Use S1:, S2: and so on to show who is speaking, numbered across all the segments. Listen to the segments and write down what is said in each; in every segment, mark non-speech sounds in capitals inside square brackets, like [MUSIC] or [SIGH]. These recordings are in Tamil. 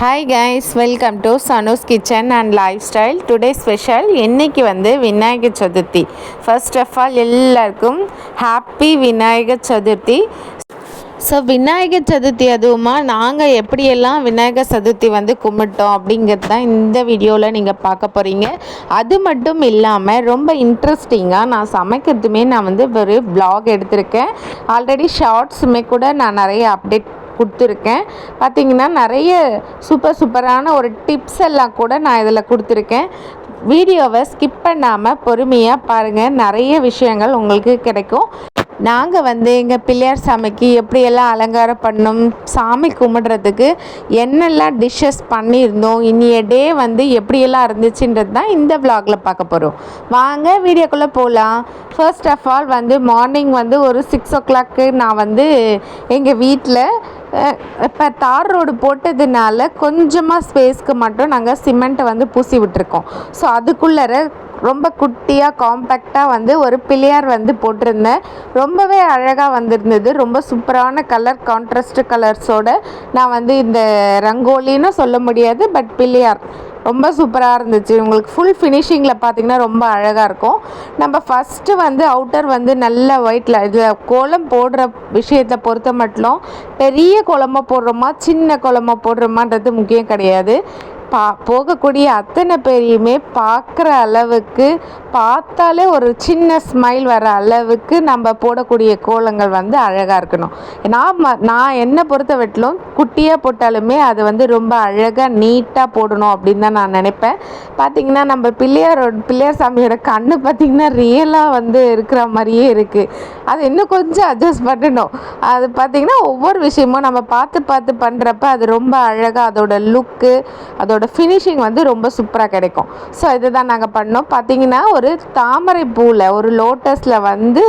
S1: Hi guys welcome to Sanu's kitchen and lifestyle today special இன்னைக்கு வந்து Vinayagar Chaturthi. First of all எல்லாருக்கும் ஹாப்பி விநாயகர் சதுர்த்தி. ஸோ விநாயகர் சதுர்த்தி அதுவுமா? நாங்கள் எப்படியெல்லாம் விநாயகர் சதுர்த்தி வந்து கும்பிட்டோம் அப்படிங்கிறது தான் இந்த வீடியோவில் நீங்கள் பார்க்க போகிறீங்க அது மட்டும் இல்லாமல் ரொம்ப இன்ட்ரெஸ்டிங்காக நான் சமைக்கிறதுமே நான் வந்து ஒரு vlog எடுத்திருக்கேன். ஆல்ரெடி ஷார்ட்ஸுமே கூட நான் நிறைய அப்டேட் கொடுத்துருக்கேன். பார்த்தீங்கன்னா நிறைய சூப்பர் சூப்பரான ஒரு டிப்ஸ் எல்லாம் கூட நான் இதில் கொடுத்துருக்கேன். வீடியோவை ஸ்கிப் பண்ணாமல் பொறுமையாக பாருங்கள் நிறைய விஷயங்கள் உங்களுக்கு கிடைக்கும். நாங்கள் வந்து எங்கள் பிள்ளையார் சாமிக்கு எப்படியெல்லாம் அலங்காரம் பண்ணோம் சாமி கும்பிடுறதுக்கு என்னெல்லாம் டிஷ்ஷஸ் பண்ணியிருந்தோம் இனிய டே வந்து எப்படியெல்லாம் இருந்துச்சுன்றது தான் இந்த விலாகில் பார்க்க போகிறோம் வாங்க வீடியோக்குள்ளே போகலாம் ஃபர்ஸ்ட் ஆஃப் ஆல் வந்து மார்னிங் வந்து ஒரு சிக்ஸ் ஓ கிளாக்கு நான் வந்து எங்கள் வீட்டில் இப்போ தார் ரோடு போட்டதுனால கொஞ்சமாக ஸ்பேஸ்க்கு மட்டும் நாங்கள் சிமெண்ட்டை வந்து பூசி விட்டுருக்கோம். ஸோ அதுக்குள்ளே ரொம்ப குட்டியாக காம்பேக்டாக வந்து ஒரு பிள்ளையார் வந்து போட்டிருந்தேன். ரொம்பவே அழகாக வந்திருந்தது. ரொம்ப சூப்பரான கலர் கான்ட்ராஸ்ட் கலர்ஸோட நான் வந்து இந்த ரங்கோலின்னு சொல்ல முடியாது பட் பிள்ளையார். ரொம்ப சூப்பராக இருந்துச்சு. உங்களுக்கு ஃபுல் ஃபினிஷிங்கில் பார்த்தீங்கன்னா ரொம்ப அழகாக இருக்கும். நம்ம ஃபஸ்ட்டு வந்து அவுட்டர் வந்து நல்ல ஒயிட்டில் இதில் கோலம் போடுற விஷயத்தை பொறுத்த மட்டும் பெரிய கோலமாக போடுறோமா சின்ன கோலமாக போடுறோமான்றது முக்கியம் கிடையாது. பா போகக்கூடிய அத்தனை பேரையுமே பார்க்குற அளவுக்கு பார்த்தாலே ஒரு சின்ன ஸ்மைல் வர அளவுக்கு நம்ம போடக்கூடிய கோலங்கள் வந்து அழகாக இருக்கணும். நான் ம- நான் என்னை பொறுத்த வெட்டிலும் குட்டியாக போட்டாலுமே அது வந்து ரொம்ப அழகாக நீட்டாக போடணும் அப்படின்னு தான் நான் நினைப்பேன். பார்த்திங்கன்னா நம்ம பிள்ளையாரோட பிள்ளையார் சாமியோட கண்ணு பார்த்திங்கன்னா ரியலாக வந்து இருக்கிற மாதிரியே இருக்குது அது இன்னும் கொஞ்சம் அட்ஜஸ்ட் பண்ணணும். அது பார்த்தீங்கன்னா ஒவ்வொரு விஷயமும் நம்ம பார்த்து பார்த்து பண்ணுறப்ப அது ரொம்ப அழகாக அதோட லுக்கு அதோட ஃபினிஷிங் வந்து ரொம்ப சூப்பராக கிடைக்கும். ஸோ இதுதான் நாங்கள் பண்ணோம். பார்த்தீங்கன்னா ஒரு தாமரை பூவில் ஒரு லோட்டஸில் வந்து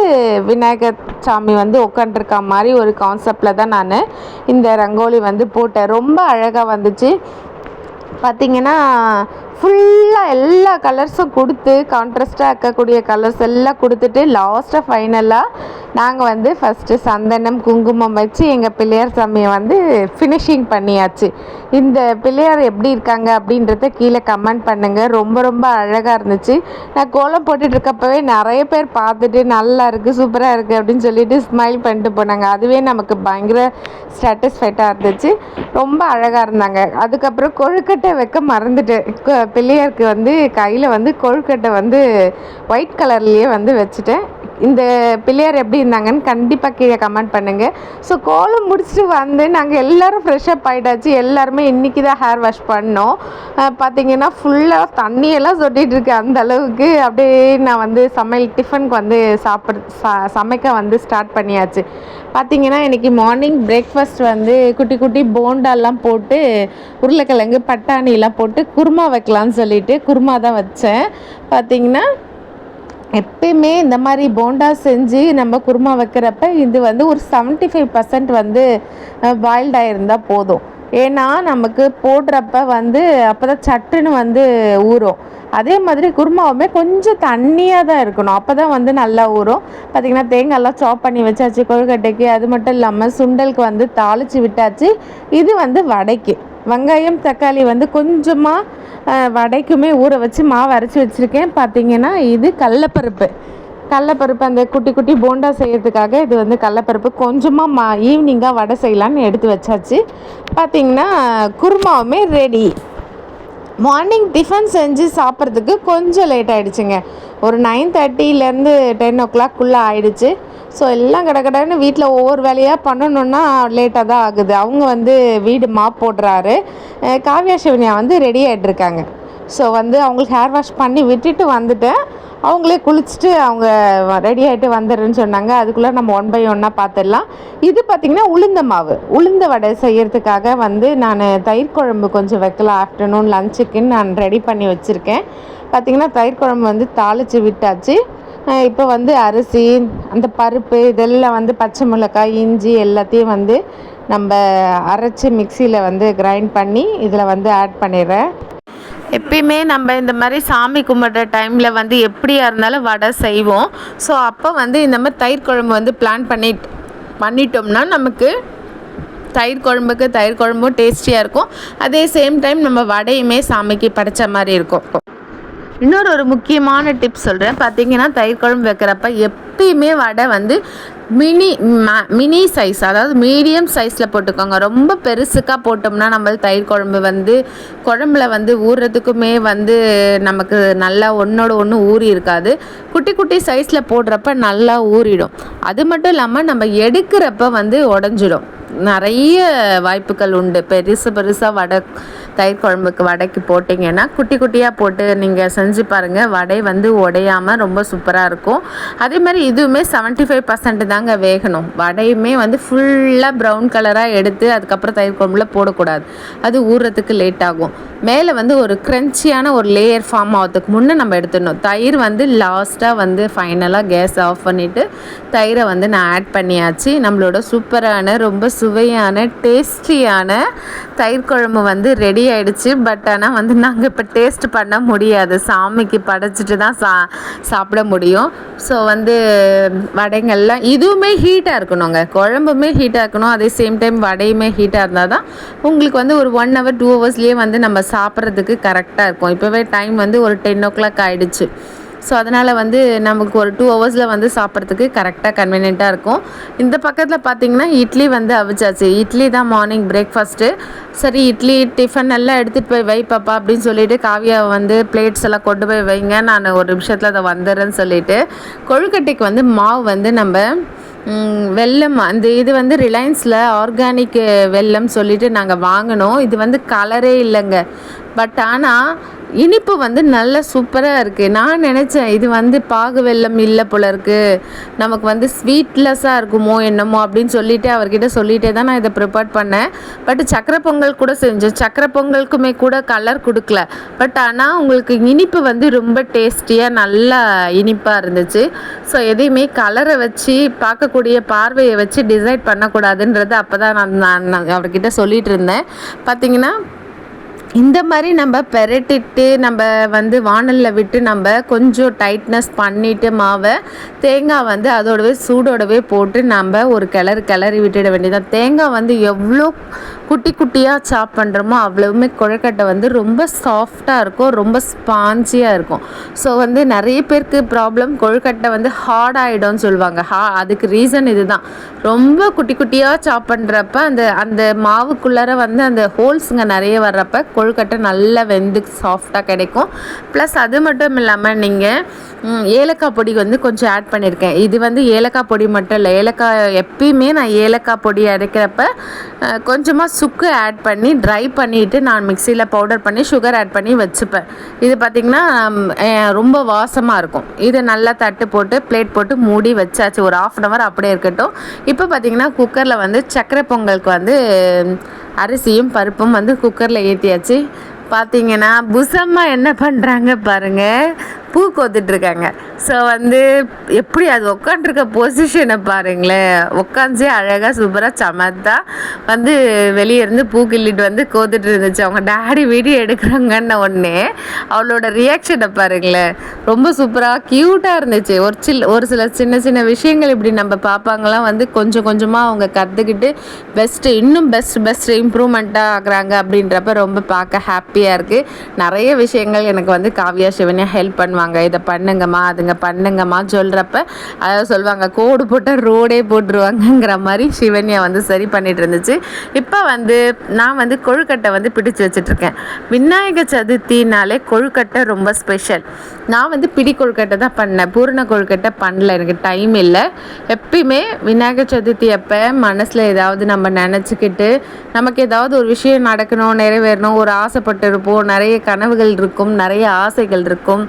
S1: விநாயகர் சாமி வந்து உட்காண்டிருக்க மாதிரி ஒரு கான்செப்டில் தான் நான் இந்த ரங்கோலி வந்து போட்டேன். ரொம்ப அழகாக வந்துச்சு. பார்த்தீங்கன்னா ஃபுல்லாக எல்லா கலர்ஸும் கொடுத்து கான்ட்ராஸ்டாக இருக்கக்கூடிய கலர்ஸ் எல்லாம் கொடுத்துட்டு லாஸ்ட்டாக ஃபைனலாக நாங்கள் வந்து ஃபஸ்ட்டு சந்தனம் குங்குமம் வச்சு எங்கள் பிள்ளையார் சாமியை வந்து ஃபினிஷிங் பண்ணியாச்சு. இந்த பிள்ளையார் எப்படி இருக்காங்க அப்படின்றத கீழே கமெண்ட் பண்ணுங்கள் ரொம்ப ரொம்ப அழகாக இருந்துச்சு. நான் கோலம் போட்டுட்டு இருக்கப்பவே நிறைய பேர் பார்த்துட்டு நல்லா இருக்குது சூப்பராக இருக்குது அப்படின்னு சொல்லிட்டு ஸ்மைல் பண்ணிட்டு போனாங்க. அதுவே நமக்கு பயங்கர சாட்டிஸ்ஃபைட்டாக இருந்துச்சு. ரொம்ப அழகாக இருந்தாங்க. அதுக்கப்புறம் கொழுக்கட்டை வைக்க மறந்துட்டு பிள்ளையாருக்கு வந்து கையில் வந்து கொழுக்கட்டை வந்து ஒயிட் கலர்லேயே வந்து வச்சுட்டேன். இந்த பிள்ளையார் எப்படி இருந்தாங்கன்னு கண்டிப்பாக கீழே கமெண்ட் பண்ணுங்கள் ஸோ கோலம் முடிச்சுட்டு வந்து நாங்கள் எல்லாரும் ஃப்ரெஷ்அப் ஆகிட்டாச்சு எல்லாருமே இன்றைக்கி தான் ஹேர் வாஷ் பண்ணோம். பார்த்தீங்கன்னா ஃபுல்லாக தண்ணியெல்லாம் சொட்டிட்டு இருக்கு அந்த அளவுக்கு. அப்படியே நான் வந்து சமையல் டிஃபனுக்கு வந்து சாப்பிட ச சமைக்க வந்து ஸ்டார்ட் பண்ணியாச்சு. பார்த்தீங்கன்னா இன்றைக்கி மார்னிங் பிரேக்ஃபாஸ்ட் வந்து குட்டி குட்டி போண்டாலாம் போட்டு உருளைக்கிழங்கு பட்டாணிலாம் போட்டு குருமா வைக்கலான்னு சொல்லிட்டு குருமா தான் வச்சேன். பார்த்தீங்கன்னா எப்பயுமே இந்த மாதிரி போண்டா செஞ்சு நம்ம குருமா வைக்கிறப்ப இது வந்து ஒரு 75% ஃபைவ் பர்சன்ட் வந்து பாயில்டாயிருந்தால் போதும். ஏன்னா நமக்கு போடுறப்ப வந்து அப்போ தான் சட்டுன்னு வந்து ஊறும். அதே மாதிரி குருமாவுமே கொஞ்சம் தண்ணியாக தான் இருக்கணும். அப்போ தான் வந்து நல்லா ஊறும். பார்த்திங்கன்னா தேங்காய்லாம் சாப் பண்ணி வச்சாச்சு கொழுக்கட்டைக்கு. அது மட்டும் இல்லாமல் சுண்டலுக்கு வந்து தாளித்து விட்டாச்சு. இது வந்து வடைக்கு. வெங்காயம் தக்காளி வந்து கொஞ்சமாக வடைக்குமே ஊற வச்சு மாவு அரைச்சி வச்சுருக்கேன். பார்த்தீங்கன்னா இது கடலப்பருப்பு. கடலப்பருப்பு அந்த குட்டி குட்டி போண்டா செய்கிறதுக்காக இது வந்து கடலப்பருப்பு. கொஞ்சமாக மா ஈவினிங்காக வடை செய்யலான்னு எடுத்து வச்சாச்சு. பார்த்தீங்கன்னா குருமாவுமே ரெடி மார்னிங் டிஃபன் செஞ்சு சாப்பிட்றதுக்கு கொஞ்சம் லேட் ஆகிடுச்சுங்க ஒரு நைன் தேர்ட்டிலேருந்து டென் ஓ கிளாக்குள்ளே ஆயிடுச்சு. ஸோ எல்லாம் கடகடன்னு வீட்டில் ஒவ்வொரு வேலையாக பண்ணணுன்னா லேட்டாக தான் ஆகுது. அவங்க வந்து வீடு மாப் போடுறாரு. காவ்யா சிவனியா வந்து ரெடி ஆகிட்டுருக்காங்க ஸோ வந்து அவங்களுக்கு ஹேர் வாஷ் பண்ணி விட்டுட்டு வந்துட்டேன் அவங்களே குளிச்சுட்டு அவங்க ரெடி ஆகிட்டு வந்துடுறேன்னு சொன்னாங்க. அதுக்குள்ளே நம்ம ஒன் பை ஒன்னாக பார்த்துடலாம் இது பார்த்திங்கன்னா உளுந்த மாவு. உளுந்த வடை செய்யறதுக்காக வந்து நான் தயிர் குழம்பு கொஞ்சம் வைக்கலாம். ஆஃப்டர்நூன் லஞ்சுக்குன்னு நான் ரெடி பண்ணி வச்சுருக்கேன். பார்த்திங்கன்னா தயிர் குழம்பு வந்து தாளித்து விட்டாச்சு. இப்போ வந்து அரிசி அந்த பருப்பு இதெல்லாம் வந்து பச்சை மிளகாய் இஞ்சி எல்லாத்தையும் வந்து நம்ம அரைச்சி மிக்சியில் வந்து கிரைண்ட் பண்ணி இதில் வந்து ஆட் பண்ணிடுறேன். எப்பயுமே நம்ம இந்த மாதிரி சாமி கும்பிட்ற டைமில் வந்து எப்படியா இருந்தாலும் வடை செய்வோம். ஸோ அப்போ வந்து இந்த மாதிரி தயிர் குழம்பு வந்து பிளான் பண்ணி பண்ணிட்டோம்னா நமக்கு தயிர் குழம்புக்கு தயிர் குழம்பும் டேஸ்டியாக இருக்கும். அதே சேம் டைம் நம்ம வடையுமே சாமிக்கு படைச்ச மாதிரி இருக்கும். இன்னொரு ஒரு முக்கியமான டிப் சொல்கிறேன் பார்த்தீங்கன்னா தயிர் குழம்பு வைக்கிறப்ப எப்பயுமே வடை வந்து மினி மினி சைஸ் அதாவது மீடியம் சைஸில் போட்டுக்கோங்க. ரொம்ப பெருசுக்காக போட்டோம்னா நம்ம தயிர் குழம்பு வந்து குழம்புல வந்து ஊறுறதுக்குமே வந்து நமக்கு நல்லா ஒன்றோட ஒன்று ஊறி இருக்காது. குட்டி குட்டி சைஸில் போடுறப்ப நல்லா ஊறிடும். அது மட்டும் இல்லாமல் நம்ம எடுக்கிறப்ப வந்து உடஞ்சிடும். நிறைய வாய்ப்புகள் உண்டு. பெருசு பெருசாக வடை தயிர் குழம்புக்கு வடைக்கு போட்டிங்கன்னா குட்டி குட்டியாக போட்டு நீங்கள் செஞ்சு பாருங்கள் வடை வந்து உடையாமல் ரொம்ப சூப்பராக இருக்கும். அதே மாதிரி இதுவுமே செவன்ட்டி ஃபைவ் பர்சன்ட் தாங்க வேகணும். வடையுமே வந்து ஃபுல்லாக ப்ரௌன் கலராக எடுத்து அதுக்கப்புறம் தயிர் குழம்புல போடக்கூடாது. அது ஊறுறதுக்கு லேட் ஆகும். மேலே வந்து ஒரு க்ரன்ச்சியான ஒரு லேயர் ஃபார்ம் ஆகிறதுக்கு முன்னே நம்ம எடுத்துடணும். தயிர் வந்து லாஸ்ட்டாக வந்து ஃபைனலாக கேஸ் ஆஃப் பண்ணிவிட்டு தயிரை வந்து நான் ஆட் பண்ணியாச்சு. நம்மளோட சூப்பரான ரொம்ப சுவையான டேஸ்டியான தயிர் குழம்பு வந்து ரெடி ஆகிடுச்சு பட் ஆனால் வந்து நாங்கள் இப்போ டேஸ்ட் பண்ண முடியாது. சாமிக்கு படைச்சிட்டு தான் சா சாப்பிட முடியும். ஸோ வந்து வடைங்கள்லாம் இதுவுமே ஹீட்டாக இருக்கணுங்க. குழம்புமே ஹீட்டாக இருக்கணும். அதே சேம் டைம் வடையுமே ஹீட்டாக இருந்தால் தான் உங்களுக்கு வந்து ஒரு ஒன் ஹவர் டூ ஹவர்ஸ்லேயே வந்து நம்ம சாப்பிட்றதுக்கு கரெக்டாக இருக்கும். இப்போவே டைம் வந்து ஒரு டென் ஓ கிளாக் ஆகிடுச்சு ஸோ அதனால் வந்து நமக்கு ஒரு டூ ஹவர்ஸில் வந்து சாப்பிட்றதுக்கு கரெக்டாக கன்வீனியண்ட்டாக இருக்கும். இந்த பக்கத்தில் பார்த்தீங்கன்னா இட்லி வந்து அவிச்சாச்சு. இட்லி தான் மார்னிங் பிரேக்ஃபாஸ்ட்டு சரி இட்லி டிஃபன் எல்லாம் எடுத்துகிட்டு போய் வை பாப்பா அப்படின்னு சொல்லிட்டு காவியா வந்து பிளேட்ஸ் எல்லாம் கொண்டு போய் வைங்க. நான் ஒரு நிமிஷத்தில் அதை வந்துடுறேன்னு சொல்லிட்டு கொழுக்கட்டைக்கு வந்து மாவு வந்து நம்ம வெல்லம் அந்த இது வந்து ரிலையன்ஸில் ஆர்கானிக் வெல்லம் சொல்லிட்டு நாங்கள் வாங்கினோம். இது வந்து கலரே இல்லைங்க. பட் ஆனால் இனிப்பு வந்து நல்ல சூப்பராக இருக்குது நான் நினச்சேன் இது வந்து பாகு வெள்ளம் இல்லை போல இருக்குது நமக்கு வந்து ஸ்வீட்லெஸ்ஸாக இருக்குமோ என்னமோ அப்படின்னு சொல்லிவிட்டு அவர்கிட்ட சொல்லிகிட்டே தான் நான் இதை ப்ரிப்பேர் பண்ணேன். பட் சக்கரை பொங்கல் கூட செஞ்சேன். சக்கரை பொங்கலுக்குமே கூட கலர் கொடுக்கல. பட் ஆனால் உங்களுக்கு இனிப்பு வந்து ரொம்ப டேஸ்டியாக நல்லா இனிப்பாக இருந்துச்சு. ஸோ எதையுமே கலரை வச்சு பார்க்கக்கூடிய பார்வையை வச்சு டிசைட் பண்ணக்கூடாதுன்றது அப்போ தான் நான் நான் அவர்கிட்ட சொல்லிகிட்டு இருந்தேன். பார்த்தீங்கன்னா இந்த மாதிரி நம்ம பெரட்டிட்டு நம்ம வந்து வானலில் விட்டு நம்ம கொஞ்சம் டைட்னஸ் பண்ணிவிட்டு மாவை தேங்காய் வந்து அதோடவே சூடோடவே போட்டு நம்ம ஒரு கிளறு கிளறி விட்டுட வேண்டியதான் தேங்காய் வந்து எவ்வளோ குட்டி குட்டியாக சாப் பண்ணுறோமோ அவ்வளவுமே கொழுக்கட்டை வந்து ரொம்ப சாஃப்டாக இருக்கும் ரொம்ப ஸ்பாஞ்சியாக இருக்கும். ஸோ வந்து நிறைய பேருக்கு ப்ராப்ளம் கொழுக்கட்டை வந்து ஹார்ட் ஆகிடும்னு சொல்லுவாங்க. ஹா அதுக்கு ரீசன் இதுதான். ரொம்ப குட்டி குட்டியாக சாப் பண்ணுறப்ப அந்த அந்த மாவுக்குள்ளார வந்து அந்த ஹோல்ஸுங்க நிறைய வர்றப்ப கொழுக்கட்டை நல்லா வெந்து சாஃப்டாக கிடைக்கும். ப்ளஸ் அது மட்டும் இல்லாமல் நீங்கள் ஏலக்காய் பொடி வந்து கொஞ்சம் ஆட் பண்ணியிருக்கேன் இது வந்து ஏலக்காய் பொடி மட்டும் இல்லை. ஏலக்காய் எப்பயுமே நான் ஏலக்காய் பொடி அரைக்கிறப்ப கொஞ்சமாக சுக்கு ஆட் பண்ணி ட்ரை பண்ணிவிட்டு நான் மிக்சியில் பவுடர் பண்ணி சுகர் ஆட் பண்ணி வச்சுப்பேன். இது பார்த்திங்கன்னா ரொம்ப வாசமாக இருக்கும். இதை நல்லா தட்டு போட்டு பிளேட் போட்டு மூடி வச்சாச்சு. ஒரு ஆஃப் அன் ஹவர் அப்படியே இருக்கட்டும். இப்போ பார்த்திங்கன்னா குக்கரில் வந்து சக்கரை பொங்கலுக்கு வந்து அரிசியும் பருப்பும் வந்து குக்கரில் ஏற்றியாச்சு பார்த்தீங்கன்னா புசம்மா என்ன பண்ணுறாங்க பாருங்கள் பூ கோத்துட்ருக்காங்க. ஸோ வந்து எப்படி அது உட்காந்துருக்க பொசிஷனை பாருங்களேன். உட்காந்து அழகாக சூப்பராக சமத்தா வந்து வெளியே இருந்து பூ கிள்ளிட்டு வந்து கோத்துட்டு இருந்துச்சு அவங்க டேடி வீடியோ எடுக்கிறாங்கன்ன ஒன்று அவளோட ரியாக்ஷனை பாருங்களேன். ரொம்ப சூப்பராக க்யூட்டாக இருந்துச்சு. ஒரு சில் ஒரு சில சின்ன சின்ன விஷயங்கள் இப்படி நம்ம பார்ப்பாங்களாம் வந்து கொஞ்சம் கொஞ்சமாக அவங்க கற்றுக்கிட்டு பெஸ்ட்டு இன்னும் பெஸ்ட் பெஸ்ட் இம்ப்ரூவ்மெண்ட்டாக ஆகுறாங்க அப்படின்றப்ப ரொம்ப பார்க்க ஹாப்பியாக இருக்குது நிறைய விஷயங்கள் எனக்கு வந்து காவியா சிவனியா ஹெல்ப் பண்ணுவாங்க. பண்ணுவாங்க இதை பண்ணுங்கம்மா அதுங்க பண்ணுங்கம்மா சொல்கிறப்ப அதாவது சொல்லுவாங்க கோடு போட்டால் ரோடே போட்டுருவாங்கங்கிற மாதிரி சிவன்யா வந்து சரி பண்ணிட்டு இருந்துச்சு. இப்போ வந்து நான் வந்து கொழுக்கட்டை வந்து பிடிச்சு வச்சுட்ருக்கேன். விநாயக சதுர்த்தினாலே கொழுக்கட்டை ரொம்ப ஸ்பெஷல். நான் வந்து பிடி கொழுக்கட்டை தான் பண்ணேன். பூரண கொழுக்கட்டை பண்ணல எனக்கு டைம் இல்லை. எப்பயுமே விநாயகர் சதுர்த்தி அப்போ மனசில் ஏதாவது நம்ம நினச்சிக்கிட்டு நமக்கு ஏதாவது ஒரு விஷயம் நடக்கணும் நிறைவேறணும் ஒரு ஆசைப்பட்டு இருப்போம் நிறைய கனவுகள் இருக்கும் நிறைய ஆசைகள் இருக்கும்.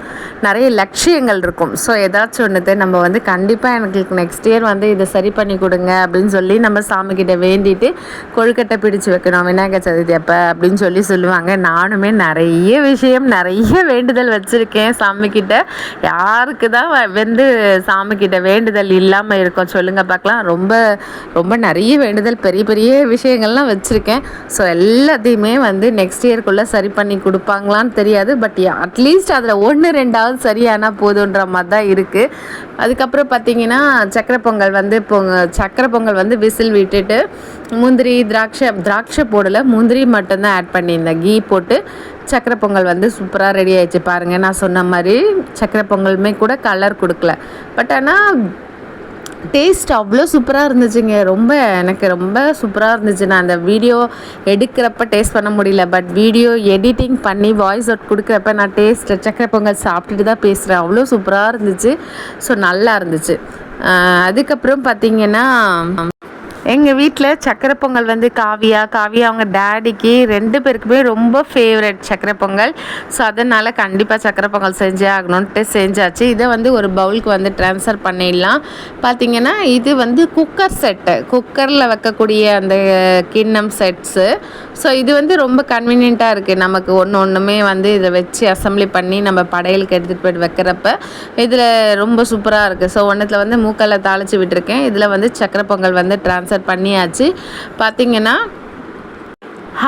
S1: நிறைய லட்சியங்கள் இருக்கும். ஸோ ஏதாச்சும் ஒன்றுது நம்ம வந்து கண்டிப்பாக எனக்கு நெக்ஸ்ட் இயர் வந்து இதை சரி பண்ணி கொடுங்க அப்படின்னு சொல்லி நம்ம சாமிக்கிட்ட வேண்டிட்டு கொழுக்கட்டை பிடிச்சு வைக்கணும் விநாயகர் சதுர்த்தி அப்போ அப்படின்னு சொல்லி சொல்லுவாங்க. நானுமே நிறைய விஷயம் நிறைய வேண்டுதல் வச்சுருக்கேன் சாமிக்கிட்ட யாருக்கு தான் வந்து சாமிக்கிட்ட வேண்டுதல் இல்லாமல் இருக்கும் சொல்லுங்கள் பார்க்கலாம். ரொம்ப ரொம்ப நிறைய வேண்டுதல் பெரிய பெரிய விஷயங்கள்லாம் வச்சுருக்கேன். ஸோ எல்லாத்தையுமே வந்து நெக்ஸ்ட் இயர்க்குள்ளே சரி பண்ணி கொடுப்பாங்களான்னு தெரியாது. பட் அட்லீஸ்ட் அதில் ஒன்று ரெண்டாவது சரியானா போதுன்ற மாதிரி மாதிரி தான் இருக்குது அதுக்கப்புறம் பார்த்தீங்கன்னா சக்கரை பொங்கல் வந்து பொங்க சக்கரை பொங்கல் வந்து விசில் விட்டுட்டு முந்திரி திராட்சை திராட்சை போடலை முந்திரி மட்டும்தான் ஆட் பண்ணியிருந்தேன். கீ போட்டு சக்கரை பொங்கல் வந்து சூப்பராக ரெடி ஆயிடுச்சு பாருங்கள் நான் சொன்ன மாதிரி சக்கரை பொங்கலுமே கூட கலர் கொடுக்கல. பட் ஆனால் டேஸ்ட் அவ்வளோ சூப்பராக இருந்துச்சுங்க. ரொம்ப எனக்கு ரொம்ப சூப்பராக இருந்துச்சு. நான் அந்த வீடியோ எடுக்கிறப்ப டேஸ்ட் பண்ண முடியல. பட் வீடியோ எடிட்டிங் பண்ணி வாய்ஸ் அவுட் கொடுக்குறப்ப நான் டேஸ்ட் சக்கரை பொங்கல் சாப்பிட்டுட்டு தான் பேசுகிறேன் அவ்வளோ சூப்பராக இருந்துச்சு. ஸோ நல்லா இருந்துச்சு. அதுக்கப்புறம் பார்த்திங்கன்னா எங்கள் வீட்டில் சக்கரை பொங்கல் வந்து காவியா காவியா அவங்க டேடிக்கு ரெண்டு பேருக்குமே ரொம்ப ஃபேவரட் சக்கரை பொங்கல். ஸோ அதனால் கண்டிப்பாக சக்கரை பொங்கல் செஞ்சே ஆகணுன்ட்டு செஞ்சாச்சு. இதை வந்து ஒரு பவுலுக்கு வந்து ட்ரான்ஸ்ஃபர் பண்ணிடலாம். பார்த்திங்கன்னா இது வந்து குக்கர் செட்டு குக்கரில் வைக்கக்கூடிய அந்த கிண்ணம் செட்ஸு ஸோ இது வந்து ரொம்ப கன்வீனியண்ட்டாக இருக்குது நமக்கு ஒன்று ஒன்றுமே வந்து இதை வச்சு அசம்பிளி பண்ணி நம்ம படையலுக்கு எடுத்துகிட்டு போய்ட்டு வைக்கிறப்ப இதில் ரொம்ப சூப்பராக இருக்குது ஸோ ஒன்றத்தில் வந்து மூக்கல்ல தாளித்து விட்டுருக்கேன். இதில் வந்து சக்கரை பொங்கல் வந்து ட்ரான்ஸ்ஃபர் ஆன்சர் பண்ணியாச்சு. பார்த்திங்கன்னா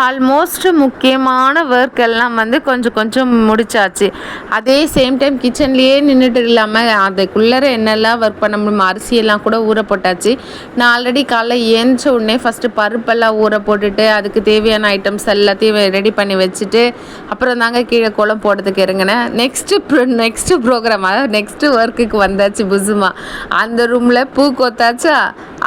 S1: ஆல்மோஸ்ட் முக்கியமான ஒர்க் எல்லாம் வந்து கொஞ்சம் கொஞ்சம் முடிச்சாச்சு. அதே சேம் டைம் கிச்சன்லேயே நின்றுட்டு இல்லாமல் அதுக்குள்ளே என்னெல்லாம் ஒர்க் பண்ண முடியுமோ அரிசியெல்லாம் கூட ஊற போட்டாச்சு. நான் ஆல்ரெடி காலைல ஏஞ்ச உடனே ஃபஸ்ட்டு பருப்பெல்லாம் ஊற போட்டுட்டு அதுக்கு தேவையான ஐட்டம்ஸ் எல்லாத்தையும் ரெடி பண்ணி வச்சுட்டு அப்புறம் தாங்க கீழே குளம் போடுறதுக்கு இறங்கினேன். நெக்ஸ்ட்டு ப்ரோ நெக்ஸ்ட்டு ப்ரோக்ராம் அதாவது நெக்ஸ்ட்டு ஒர்க்குக்கு வந்தாச்சு புசுமா. அந்த ரூமில் பூ கொத்தாச்சா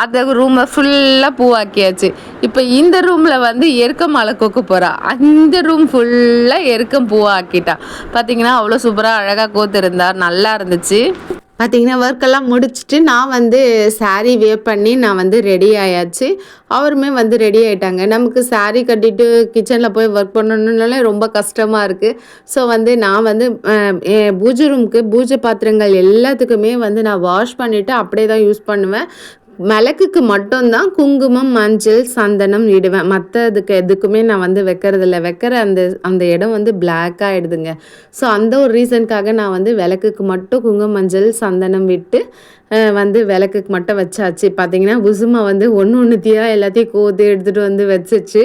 S1: அந்த ரூமை ஃபுல்லாக பூவாக்கியாச்சு. இப்போ இந்த ரூமில் வந்து எருக்க மலை கொக்க போகிறா அந்த ரூம் ஃபுல்லாக எருக்கம் பூவாக ஆக்கிட்டா. பார்த்தீங்கன்னா அவ்வளோ சூப்பராக அழகாக கோத்துருந்தா நல்லா இருந்துச்சு. பார்த்தீங்கன்னா ஒர்க்கெல்லாம் முடிச்சுட்டு நான் வந்து சாரீ வே பண்ணி நான் வந்து ரெடி ஆயாச்சு. அவருமே வந்து ரெடி ஆகிட்டாங்க நமக்கு சாரீ கட்டிட்டு கிச்சனில் போய் ஒர்க் பண்ணணுன்னாலே ரொம்ப கஷ்டமாக இருக்குது ஸோ வந்து நான் வந்து பூஜை ரூமுக்கு பூஜை பாத்திரங்கள் எல்லாத்துக்குமே வந்து நான் வாஷ் பண்ணிவிட்டு அப்படியே தான் யூஸ் பண்ணுவேன். மிளகுக்கு மட்டும்தான் குங்குமம் மஞ்சள் சந்தனம் இடுவேன். மற்றதுக்கு எதுக்குமே நான் வந்து வைக்கிறதில்ல. வைக்கிற அந்த அந்த இடம் வந்து பிளாக் ஆகிடுதுங்க ஸோ அந்த ஒரு ரீசனுக்காக நான் வந்து விளக்குக்கு மட்டும் குங்குமம் மஞ்சள் சந்தனம் விட்டு வந்து விளக்குக்கு மட்டும் வச்சாச்சு. பார்த்தீங்கன்னா உசுமா வந்து ஒன்று ஒன்றுத்தியாக எல்லாத்தையும் கோத்து எடுத்துகிட்டு வந்து வச்சிச்சு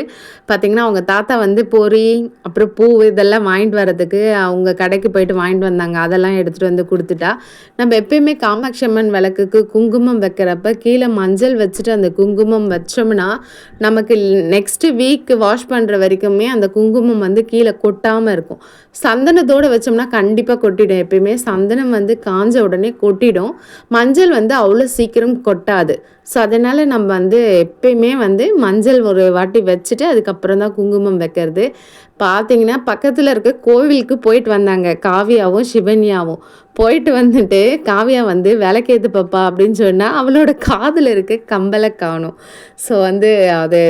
S1: பார்த்தீங்கன்னா அவங்க தாத்தா வந்து பொறி அப்புறம் பூ இதெல்லாம் வாங்கிட்டு வரதுக்கு அவங்க கடைக்கு போயிட்டு வாங்கிட்டு வந்தாங்க. அதெல்லாம் எடுத்துகிட்டு வந்து கொடுத்துட்டா. நம்ம எப்பயுமே காமாட்சி அம்மன் விளக்குக்கு குங்குமம் வைக்கிறப்ப கீழே மஞ்சள் வச்சுட்டு அந்த குங்குமம் வச்சோம்னா நமக்கு நெக்ஸ்ட்டு வீக் வாஷ் பண்ணுற வரைக்குமே அந்த குங்குமம் வந்து கீழே கொட்டாமல் இருக்கும். சந்தனத்தோடு வச்சோம்னா கண்டிப்பாக கொட்டிடும். எப்பயுமே சந்தனம் வந்து காஞ்ச உடனே கொட்டிடும். மஞ்சள் மஞ்சள் வந்து அவ்வளோ சீக்கிரம் கொட்டாது. ஸோ அதனால் நம்ம வந்து எப்பயுமே வந்து மஞ்சள் ஒரு வாட்டி வச்சுட்டு அதுக்கப்புறம் தான் குங்குமம் வைக்கிறது. பார்த்தீங்கன்னா பக்கத்தில் இருக்க கோவிலுக்கு போயிட்டு வந்தாங்க. காவியாவும் சிவன்யாவும். போயிட்டு வந்துட்டு காவியா வந்து விளக்கேத்து பாப்பா அப்படின்னு சொன்னால் அவளோட காதில் இருக்க கம்பலை காணும். ஸோ வந்து அது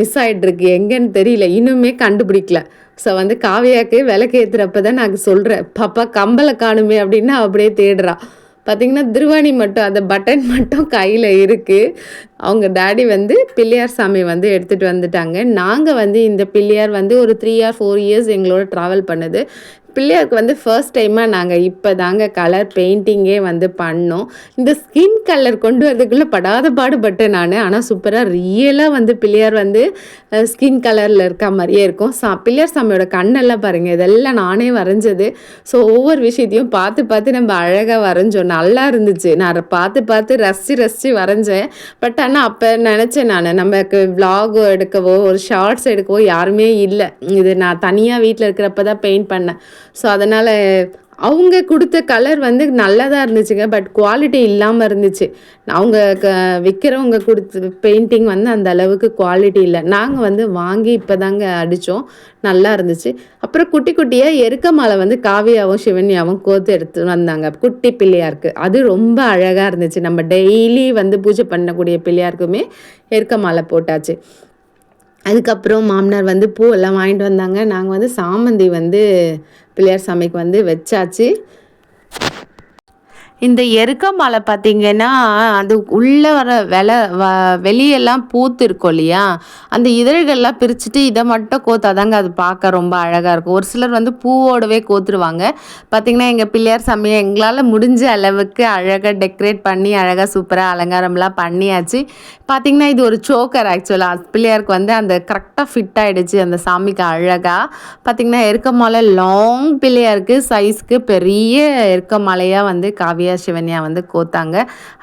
S1: மிஸ் ஆகிட்டுருக்கு எங்கேன்னு தெரியல. இன்னுமே கண்டுபிடிக்கல. ஸோ வந்து காவியாவுக்கு விளக்கேற்றுறப்ப தான் நான் சொல்கிறேன் பாப்பா கம்பலை காணுமே அப்படின்னு அப்படியே தேடுறா. பார்த்திங்கன்னா திருவாணி மட்டும் அந்த பட்டன் மட்டும் கையில் இருக்குது அவங்க டேடி வந்து பிள்ளையார் சாமி வந்து எடுத்துகிட்டு வந்துட்டாங்க. நாங்கள் வந்து இந்த பிள்ளையார் வந்து ஒரு த்ரீ ஆர் ஃபோர் இயர்ஸ் எங்களோட ட்ராவல் பண்ணுது. பிள்ளையாருக்கு வந்து ஃபர்ஸ்ட் டைமாக நாங்கள் இப்போ தாங்க கலர் பெயிண்டிங்கே வந்து பண்ணோம். இந்த ஸ்கின் கலர் கொண்டு வரதுக்குள்ளே படாத பாடுபட்டு நான். ஆனால் சூப்பராக ரியலாக வந்து பிள்ளையார் வந்து ஸ்கின் கலரில் இருக்க மாதிரியே இருக்கும். சா பிள்ளையார் சாமியோட கண்ணெல்லாம் பாருங்கள் இதெல்லாம் நானே வரைஞ்சது. ஸோ ஒவ்வொரு விஷயத்தையும் பார்த்து பார்த்து நம்ம அழகாக வரைஞ்சோம். நல்லா இருந்துச்சு. நான் பார்த்து பார்த்து ரசித்து ரசித்து வரைஞ்சேன். பட் ஆனால் அப்போ நினச்சேன் நான் நமக்கு விலாக் எடுக்கவோ ஒரு ஷார்ட்ஸ் எடுக்கவோ யாருமே இல்லை. இது நான் தனியாக வீட்டில் இருக்கிறப்ப தான் பெயிண்ட் பண்ணேன். ஸோ அதனால் அவங்க கொடுத்த கலர் வந்து நல்லதாக இருந்துச்சுங்க பட் குவாலிட்டி இல்லாமல் இருந்துச்சு. அவங்க க விற்கிறவங்க கொடுத்த பெயிண்டிங் வந்து அந்த அளவுக்கு குவாலிட்டி இல்லை. நாங்கள் வந்து வாங்கி இப்போ தாங்க அடித்தோம் நல்லா இருந்துச்சு. அப்புறம் குட்டி குட்டியாக எருக்க மாலை வந்து காவியாவும் சிவன்யாவும் கோத்து எடுத்து வந்தாங்க. குட்டி பிள்ளையாருக்கு. அது ரொம்ப அழகாக இருந்துச்சு. நம்ம டெய்லி வந்து பூஜை பண்ணக்கூடிய பிள்ளையாருக்குமே எருக்க மாலை போட்டாச்சு. அதுக்கப்புறம் மாமனார் வந்து பூ எல்லாம் வாங்கிட்டு வந்தாங்க. நாங்கள் வந்து சாமந்தி வந்து பிள்ளையார் சாமிக்கு வந்து வச்சாச்சு. இந்த எருக்க மலை பார்த்தீங்கன்னா அது உள்ளே வர விலை வ வெளியெல்லாம் பூத்து இருக்கும் இல்லையா? அந்த இதழ்கள்லாம் பிரிச்சுட்டு இதை மட்டும் கோத்தாதாங்க அது பார்க்க ரொம்ப அழகாக இருக்கும். ஒரு சிலர் வந்து பூவோடவே கோத்துருவாங்க. பார்த்திங்கன்னா எங்கள் பிள்ளையார் சாமியை எங்களால் முடிஞ்ச அளவுக்கு அழகாக டெக்கரேட் பண்ணி அழகாக சூப்பராக அலங்காரம்லாம் பண்ணியாச்சு. பார்த்திங்கன்னா இது ஒரு சோக்கர் ஆக்சுவலாக பிள்ளையாருக்கு வந்து அந்த கரெக்டாக ஃபிட் ஆகிடுச்சு அந்த சாமிக்கு அழகாக பார்த்திங்கன்னா எருக்க மலை லாங் பிள்ளையாருக்கு சைஸ்க்கு பெரிய எருக்க மலையாக வந்து பிள்ளையார் சிவன்யா வந்து கோத்தாங்க.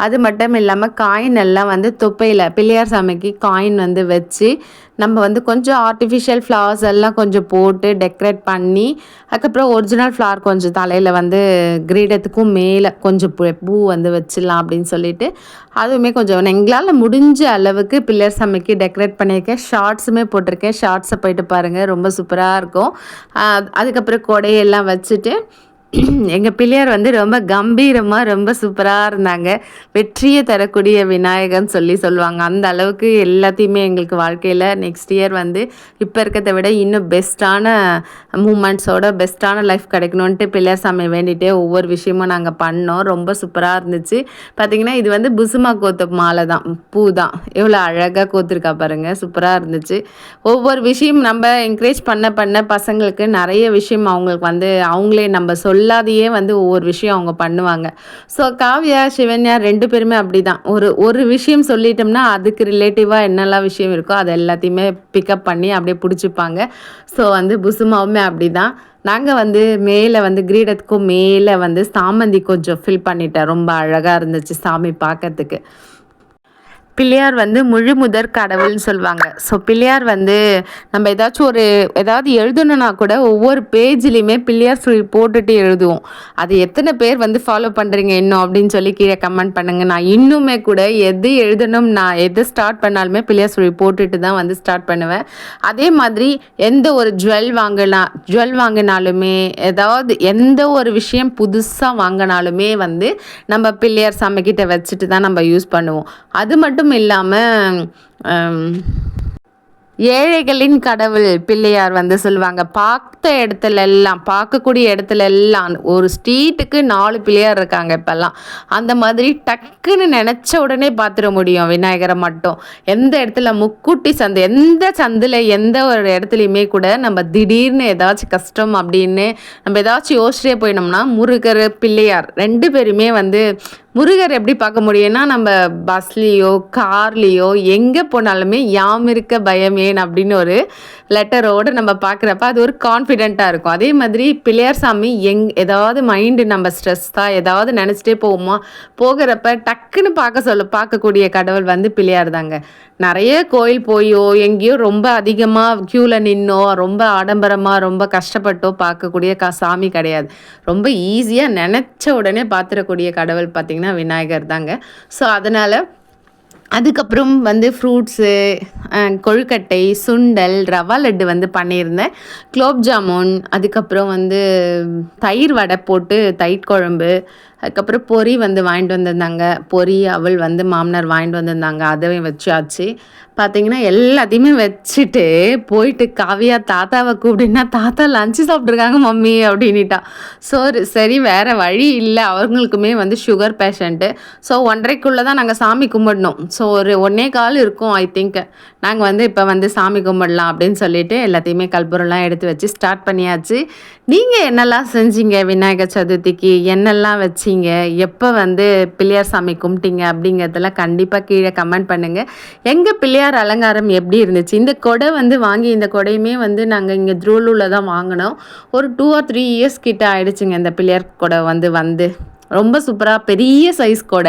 S1: அது மட்டும் இல்லாமல் காயின் எல்லாம் வந்து தொப்பையில் பிள்ளையார் சாமிக்கு காயின் வந்து வச்சு நம்ம வந்து கொஞ்சம் ஆர்டிஃபிஷியல் ஃப்ளவர்ஸ் எல்லாம் கொஞ்சம் போட்டு டெக்கரேட் பண்ணி அதுக்கப்புறம் ஒரிஜினல் ஃப்ளவர் கொஞ்சம் தலையில் வந்து கிரீடத்துக்கும் மேலே கொஞ்சம் பூ வந்து வச்சிடலாம் அப்படின்னு சொல்லிட்டு அதுவுமே கொஞ்சம் எங்களால் முடிஞ்ச அளவுக்கு பிள்ளையார் சாமிக்கு டெக்கரேட் பண்ணியிருக்கேன். ஷார்ட்ஸுமே போட்டிருக்கேன். ஷார்ட்ஸை போயிட்டு பாருங்கள் ரொம்ப சூப்பராக இருக்கும். அதுக்கப்புறம் கொடையெல்லாம் வச்சுட்டு [CLEARS THROAT] எங்கள் பிள்ளையார் வந்து ரொம்ப கம்பீரமாக ரொம்ப சூப்பராக இருந்தாங்க. வெற்றியை தரக்கூடிய விநாயகன் சொல்லி சொல்லுவாங்க. அந்த அளவுக்கு எல்லாத்தையுமே எங்களுக்கு வாழ்க்கையில் நெக்ஸ்ட் இயர் வந்து இப்போ இருக்கிறத விட இன்னும் பெஸ்ட்டான மூமெண்ட்ஸோட பெஸ்ட்டான லைஃப் கிடைக்கணுன்ட்டு பிள்ளையார் சாமி வேண்டிகிட்டே ஒவ்வொரு விஷயமும் நாங்கள் பண்ணோம். ரொம்ப சூப்பராக இருந்துச்சு. பார்த்திங்கன்னா இது வந்து புசுமா கோத்து மாலை தான். பூ தான். எவ்வளோ அழகாக கோத்துருக்கா பாருங்கள் சூப்பராக இருந்துச்சு. ஒவ்வொரு விஷயம் நம்ம என்கரேஜ் பண்ண பண்ண பசங்களுக்கு நிறைய விஷயம் அவங்களுக்கு வந்து அவங்களே நம்ம சொல்ல சொல்லாதையே வந்து ஒவ்வொரு விஷயம் அவங்க பண்ணுவாங்க. ஸோ காவ்யா சிவன்யா ரெண்டு பேருமே அப்படி தான் ஒரு ஒரு விஷயம் சொல்லிட்டோம்னா அதுக்கு ரிலேட்டிவாக என்னெல்லாம் விஷயம் இருக்கோ அதை எல்லாத்தையுமே பிக்கப் பண்ணி அப்படியே பிடிச்சிப்பாங்க. ஸோ வந்து புசுமாவுமே அப்படி தான் நாங்கள் வந்து மேலே வந்து கிரீடத்துக்கும் மேலே வந்து சாமந்தி கொஞ்சம் ஃபில் பண்ணிட்டேன். ரொம்ப அழகாக இருந்துச்சு சாமி பார்க்கறதுக்கு பிள்ளையார் வந்து முழு முதற் கடவுள்னு சொல்லுவாங்க. ஸோ பிள்ளையார் வந்து நம்ம ஏதாச்சும் ஒரு ஏதாவது எழுதணும்னா கூட ஒவ்வொரு பேஜ்லேயுமே பிள்ளையார் சொல்லி போட்டுட்டு எழுதுவோம். அது எத்தனை பேர் வந்து ஃபாலோ பண்ணுறீங்க இன்னும் அப்படின்னு சொல்லி கீழே கமெண்ட் பண்ணுங்கள் நான் இன்னுமே கூட எது எழுதணும் நான் எது ஸ்டார்ட் பண்ணாலுமே பிள்ளையார் சொல்லி போட்டுட்டு தான் வந்து ஸ்டார்ட் பண்ணுவேன். அதே மாதிரி எந்த ஒரு ஜுவல் வாங்கலாம் ஜுவல் வாங்கினாலுமே ஏதாவது எந்த ஒரு விஷயம் புதுசாக வாங்கினாலுமே வந்து நம்ம பிள்ளையார் சாமிக்கிட்ட வச்சுட்டு தான் நம்ம யூஸ் பண்ணுவோம். அது மட்டும் மட்டும் இல்லாமல் ஏழைகளின் கடவுள் பிள்ளையார் வந்து சொல்லுவாங்க பார்த்த இடத்துல எல்லாம் பார்க்கக்கூடிய இடத்துல எல்லாம் ஒரு ஸ்ட்ரீட்டுக்கு நாலு பிள்ளையார் இருக்காங்க இப்போல்லாம். அந்த மாதிரி டக்குன்னு நினச்ச உடனே பார்த்துட முடியும் விநாயகரை மட்டும். எந்த இடத்துல முக்குட்டி சந்து எந்த சந்தில் எந்த ஒரு இடத்துலையுமே கூட நம்ம திடீர்னு ஏதாச்சும் கஷ்டம் அப்படின்னு நம்ம ஏதாச்சும் யோசிச்சே போயினோம்னா முருகர் பிள்ளையார் ரெண்டு பேருமே வந்து முருகர் எப்படி பார்க்க முடியும்னா நம்ம பஸ்லேயோ கார்லேயோ எங்கே போனாலுமே யாம் இருக்க பயமேன் அப்படின்னு ஒரு லெட்டரோடு நம்ம பார்க்குறப்ப அது ஒரு கான்ஃபிடெண்ட்டாக இருக்கும். அதே மாதிரி பிள்ளையார் சாமி எங் ஏதாவது மைண்டு நம்ம ஸ்ட்ரெஸ்ஸாக ஏதாவது நினச்சிட்டே போவோமா போகிறப்ப டக்குன்னு பார்க்க சொல்ல பார்க்கக்கூடிய கடவுள் வந்து பிள்ளையார் தாங்க. நிறைய கோயில் போயோ எங்கேயோ ரொம்ப அதிகமாக க்யூவில் நின்னோ ரொம்ப ஆடம்பரமாக ரொம்ப கஷ்டப்பட்டோ பார்க்கக்கூடிய க சாமி கிடையாது. ரொம்ப ஈஸியாக நினச்ச உடனே பார்த்துடக்கூடிய கடவுள் பார்த்திங்கன்னா விநாயகர் தாங்க. ஸோ அதனால் அதுக்கப்புறம் வந்து ஃப்ரூட்ஸு கொழுக்கட்டை சுண்டல் ரவா லட்டு வந்து பண்ணியிருந்தேன். குலோப் ஜாமுன் அதுக்கப்புறம் வந்து தயிர் வடை போட்டு தயிர் குழம்பு அதுக்கப்புறம் பொரி வந்து வாங்கிட்டு வந்திருந்தாங்க. பொரி அவள் வந்து மாமனார் வாங்கிட்டு வந்திருந்தாங்க. அதையும் வச்சாச்சு. பார்த்தீங்கன்னா எல்லாத்தையுமே வச்சுட்டு போயிட்டு காவியா தாத்தாவை கூப்பிடுன்னா தாத்தா லஞ்சு சாப்பிட்ருக்காங்க மம்மி அப்படின்ட்டா ஸோ சரி வேறு வழி இல்லை. அவங்களுக்குமே வந்து சுகர் பேஷண்ட்டு ஸோ ஒன்றரைக்குள்ளே தான் நாங்கள் சாமி கும்பிடணும். ஸோ ஒரு ஒன்றே கால் இருக்கும் ஐ திங்க் நாங்கள் வந்து இப்போ வந்து சாமி கும்பிடலாம் அப்படின்னு சொல்லிட்டு எல்லாத்தையுமே கல்புரெல்லாம் எடுத்து வச்சு ஸ்டார்ட் பண்ணியாச்சு. நீங்கள் என்னெல்லாம் செஞ்சீங்க விநாயகர் சதுர்த்திக்கு? என்னெல்லாம் வச்சு வச்சிங்க எப்போ வந்து பிள்ளையார் சாமி கும்பிட்டீங்க அப்படிங்கிறதெல்லாம் கண்டிப்பாக கீழே கமெண்ட் பண்ணுங்கள் எங்கள் பிள்ளையார் அலங்காரம் எப்படி இருந்துச்சு? இந்த கொடை வந்து வாங்கி இந்த கொடையுமே வந்து நாங்கள் இங்கே த்ரூலூரில் தான் வாங்கினோம். ஒரு டூ ஆர் த்ரீ இயர்ஸ் கிட்ட ஆயிடுச்சுங்க இந்த பிள்ளையார் கொடை வந்து வந்து. ரொம்ப சூப்பராக பெரிய சைஸ் கூட.